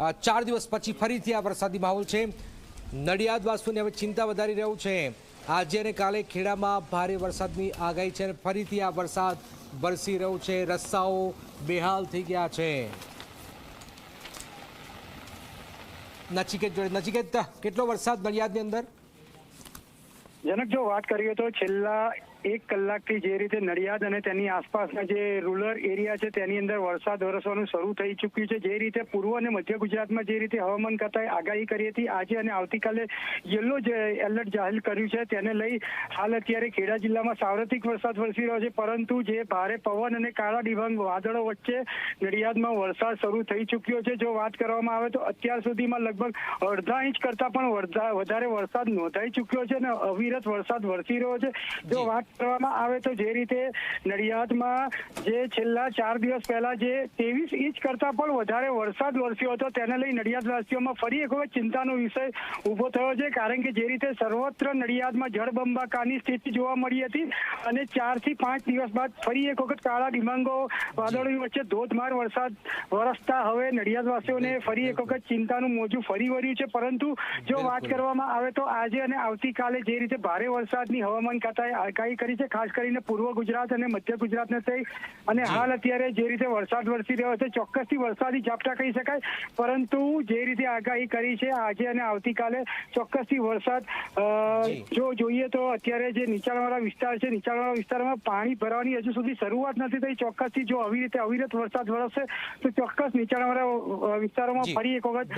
ચાર દિવસ પછી ફરીથી આ વરસાદી માહોલ છે. નડિયાદવાસીઓને હવે ચિંતા વધારી રહ્યું છે. આજે અને કાલે ખેડામાં ભારે વરસાદની આગાહી છે અને ફરીથી આ વરસાદ વરસી રહ્યો છે. રસ્તાઓ બેહાલ થઈ ગયા છે. નચિકેત જોડે, નચિકેત, કેટલો વરસાદ નડિયાદની અંદર? જનક, જો વાત કરીએ તો છેલ્લા એક કલાકથી જે રીતે નડિયાદ અને તેની આસપાસના જે રૂરલ એરિયા છે તેની અંદર વરસાદ વરસવાનું શરૂ થઈ ચૂક્યું છે. જે રીતે પૂર્વ અને મધ્ય ગુજરાતમાં જે રીતે હવામાન ખાતાએ આગાહી કરી હતી આજે અને આવતીકાલે યલો જે એલર્ટ જાહેર કર્યું છે. તેને લઈ હાલ અત્યારે ખેડા જિલ્લામાં સાર્વત્રિક વરસાદ વરસી રહ્યો છે પરંતુ જે ભારે પવન અને કાળા ડિબાંગ વાદળો વચ્ચે નડિયાદમાં વરસાદ શરૂ થઈ ચૂક્યો છે. જો વાત કરવામાં આવે તો અત્યાર સુધીમાં લગભગ અડધા ઇંચ કરતા પણ વધા- વધારે વરસાદ નોંધાઈ ચૂક્યો છે અને અવિરત વરસાદ વરસી રહ્યો છે. જો. વાત કરવામાં આવે તો જે રીતે નડિયાદમાં જે છેલ્લા ચાર દિવસ પહેલા જે ત્રેવીસ ઇંચ કરતા પણ વધારે વરસાદ વરસ્યો હતો તેને લઈ નડિયાદવાસીઓમાં ફરી એક વખત ચિંતાનો વિષય ઊભો થયો છે કારણ કે જે રીતે સર્વત્ર નડિયાદમાં જળબંબાકારની સ્થિતિ જોવા મળી હતી અને ચારથી પાંચ દિવસ બાદ ફરી એક વખત કાળા ડિમાંગો વાદળોની વચ્ચે ધોધમાર વરસાદ વરસતા હવે નડિયાદવાસીઓને ફરી એક વખત ચિંતાનું મોજું ફરી વળ્યું છે પરંતુ જો વાત કરવામાં આવે તો આજે અને આવતીકાલે જે રીતે ભારે વરસાદની હવામાન ખાતાએ આગાહી કરી છે ખાસ કરીને પૂર્વ ગુજરાત અને મધ્ય ગુજરાતને થઈ. અને હાલ અત્યારે જે રીતે વરસાદ વરસી રહ્યો છે ચોક્કસથી વરસાદી ઝાપટા કહી શકાય. પરંતુ જે રીતે આગાહી કરી છે આજે અને આવતીકાલે ચોક્કસથી વરસાદ જો. જોઈએ તો અત્યારે જે નીચાણવાળા વિસ્તાર છે નીચાણવાળા વિસ્તારમાં પાણી ભરવાની હજુ સુધી શરૂઆત નથી થઈ. ચોક્કસથી જો આવી રીતે અવિરત વરસાદ વરસશે તો ચોક્કસ નીચાણવાળા વિસ્તારોમાં ફરી એક વખત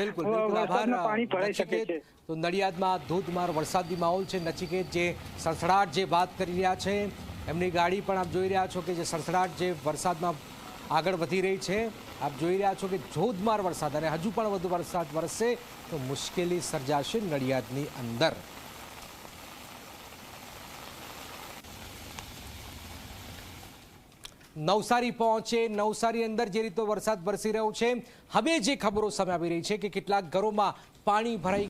વરસાદમાં પાણી ભરાઈ શકે છે. તો નડિયાદમાં ધોધમાર વરસાદી માહોલ છે. નચિકેત જે સડસડાટ જે વાત કરી રહ્યા છે. એમની ગાડી પણ આપ જોઈ રહ્યા છો કે જે સડસડાટ જે વરસાદમાં આગળ વધી રહી છે, આપ જોઈ રહ્યા છો કે ધોધમાર વરસાદ અને હજુ પણ વધુ વરસાદ વરસશે તો મુશ્કેલી સર્જાશે નડિયાદની અંદર. નવસારી પહોંચે, નવસારી અંદર જે રીતે વરસાદ વરસી રહ્યો છે, હવે જે ખબરો સામે આવી રહી છે કે કેટલાક ઘરોમાં પાણી ભરાઈ